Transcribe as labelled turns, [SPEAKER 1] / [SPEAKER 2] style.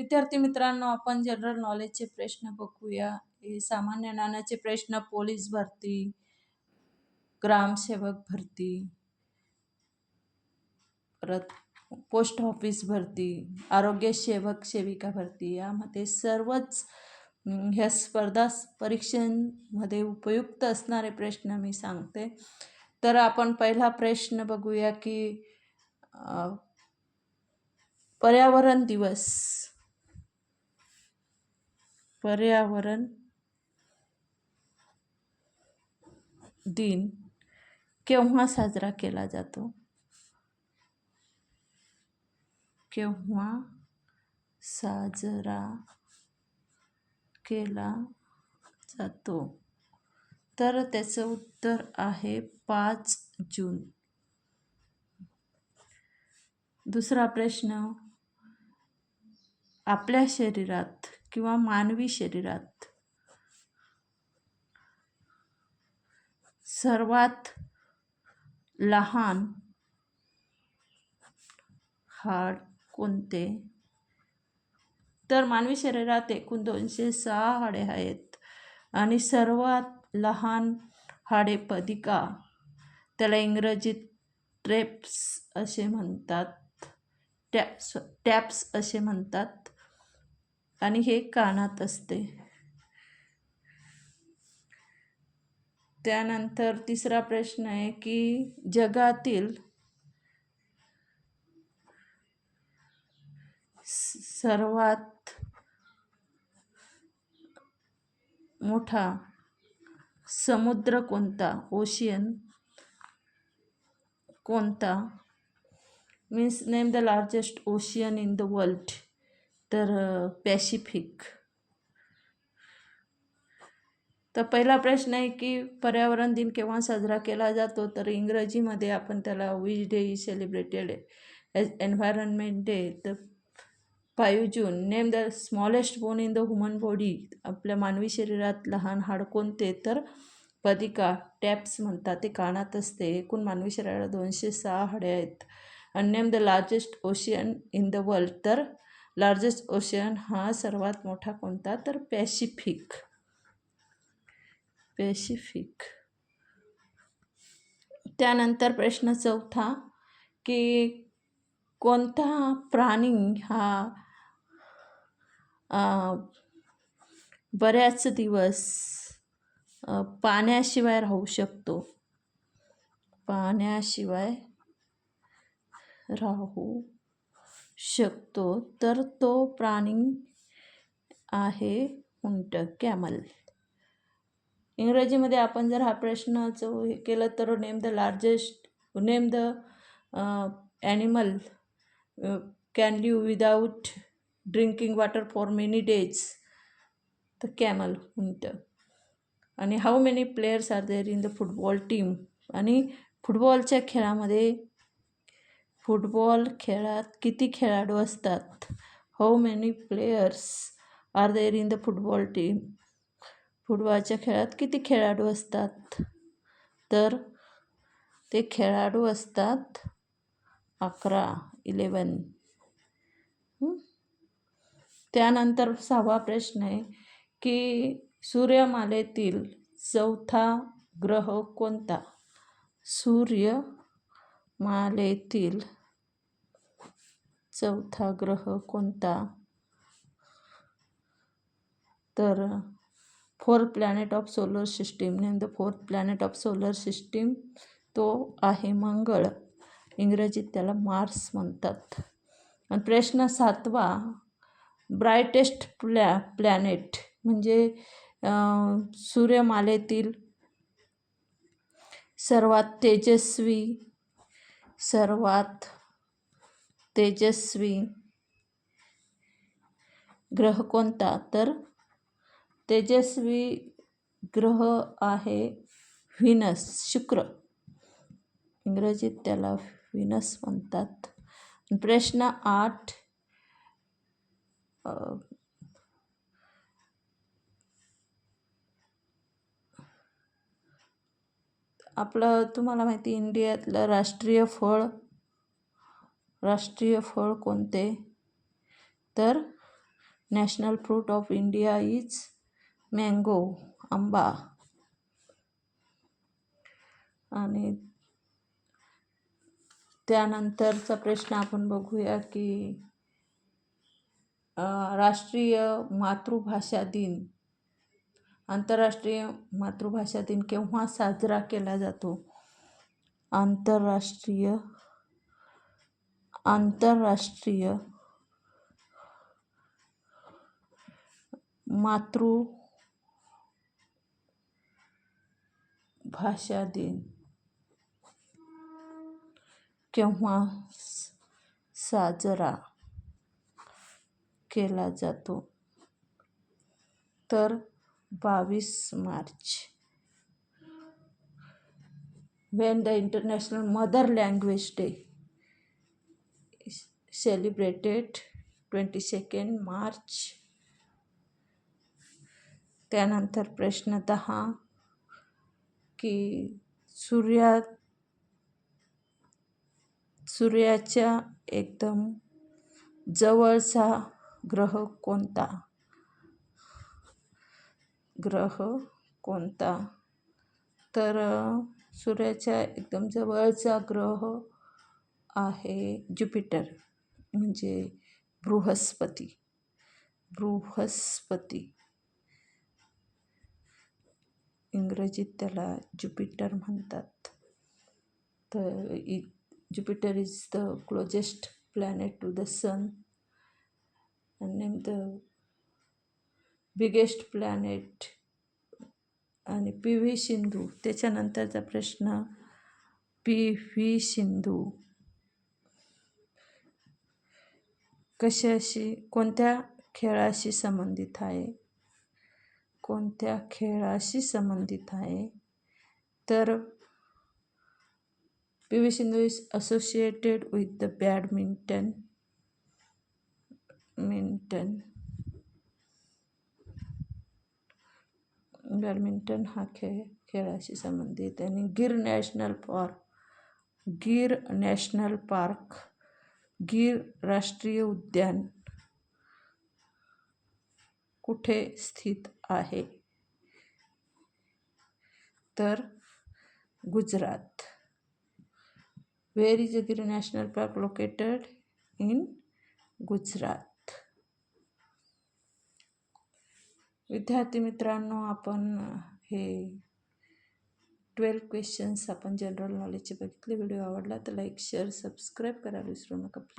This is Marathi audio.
[SPEAKER 1] विद्यार्थी मित्रांनो आपण जनरल नॉलेजचे प्रश्न बघूया. हे सामान्य ज्ञानाचे प्रश्न पोलीस भरती ग्रामसेवक भरती परत पोस्ट ऑफिस भरती आरोग्य सेवक सेविका भरती यामध्ये सर्वच ह्या स्पर्धा परीक्षांमध्ये उपयुक्त असणारे प्रश्न मी सांगते. तर आपण पहिला प्रश्न बघूया की पर्यावरण दिवस. पर्यावरण दिन केव्हा साजरा केला जातो? केव्हा साजरा केला जातो? तर त्याचं उत्तर आहे पाच जून. दुसरा प्रश्न आपल्या शरीरात किंवा मानवी शरीरात. सर्वात लहान हाड कोणते? तर मानवी शरीरात एकूण दोनशे सहा हाडे आहेत. आणि सर्वात लहान हाडे पदिका त्याला इंग्रजीत ट्रेप्स असे म्हणतात. टॅप्स टॅप्स असे म्हणतात. आणि हे कानात असते. त्यानंतर तिसरा प्रश्न आहे की जगातील सर्वात मोठा समुद्र कोणता? ओशियन कोणता? Means name the largest ocean in the world तर पॅसिफिक. तर पहिला प्रश्न आहे की पर्यावरण दिन केव्हा साजरा केला जातो? तर इंग्रजीमध्ये आपण त्याला which day is celebrated as environment day तर five June name the smallest bone in the human body आपल्या मानवी शरीरात लहान हाड कोणते? तर पदिका. टॅप्स म्हणतात. ते कानात असते. एकूण मानवी शरीराला दोनशे सहा हाडे आहेत. आणि name the largest ocean in the world तर लार्जेस्ट ओशियन हा सर्वात मोठा कोणता? तर पॅसिफिक. पॅसिफिक. त्यानंतर प्रश्न चौथा की कोणता प्राणी हा बऱ्याच दिवस पाण्याशिवाय राहू शकतो? पाण्याशिवाय राहू शकतो तर तो प्राणी आहे उंट कॅमल. इंग्रजीमध्ये आपण जर हा प्रश्नाचं हे केलं तर name the largest name the animal can live without drinking water for many days. The camel उंट. आणि how many players are there in the football team. आणि फुटबॉलच्या खेळामध्ये फुटबॉल खेळात किती खेळाडू असतात? How many players are there in the football team फुटबॉलच्या खेळात किती खेळाडू असतात? तर ते खेळाडू असतात अकरा इलेवन त्यानंतर सहावा प्रश्न आहे की सूर्यमालेतील चौथा ग्रह कोणता? सूर्यमालेतील चौथा ग्रह कोणता? तर fourth planet of solar system name the fourth planet of solar system तो आहे मंगळ. इंग्रजीत त्याला मार्स म्हणतात. आणि प्रश्न सातवा ब्रायटेस्ट प्लॅ प्लॅनेट म्हणजे सूर्यमालेतील सर्वात तेजस्वी सर्वात तेजस्वी. ग्रह कोणता? तर तेजस्वी ग्रह आहे व्हिनस शुक्र. इंग्रजीत त्याला व्हिनस म्हणतात. प्रश्न आठ आपलं तुम्हाला माहिती इंडियातलं राष्ट्रीय फळ राष्ट्रीय फळ कोणते? तर national fruit of India is mango आंबा. आणि त्यानंतरचा प्रश्न आपण बघूया की राष्ट्रीय मातृभाषा दिन. आंतरराष्ट्रीय मातृभाषा दिन केव्हा साजरा केला जातो? आंतरराष्ट्रीय आंतरराष्ट्रीय मातृभाषा दिन केव्हा साजरा केला जातो? तर बावीस March. When the international mother language day celebrated twenty second March त्यानंतर प्रश्न दहा की सूर्या सूर्याच्या एकदम जवळचा ग्रह कोणता? ग्रह कोणता? तर सूर्याच्या एकदम जवळचा ग्रह आहे ज्युपिटर. म्हणजे बृहस्पती. बृहस्पती. इंग्रजीत त्याला ज्युपिटर म्हणतात. तर इ Jupiter is the closest planet to the sun. Name the biggest planet आणि पी व्ही सिंधू. त्याच्यानंतरचा प्रश्न पी व्ही सिंधू. कशाशी कोणत्या खेळाशी संबंधित आहे? कोणत्या खेळाशी संबंधित आहे? तर P. V. Sindhu is associated with the badminton minton badminton हा खेळ खेळाशी संबंधित आणि Gir national park Gir national park Gir राष्ट्रीय उद्यान कुठे स्थित आहे? तर Gujarat. Where is a Gir national park located in Gujarat. विद्यार्थी मित्रांनो आपण हे ट्वेल्व क्वेश्चन्स आपण जनरल नॉलेजचे बघितले व्हिडिओ आवडला तर लाईक शेअर सबस्क्राईब करायला विसरू नका प्लीज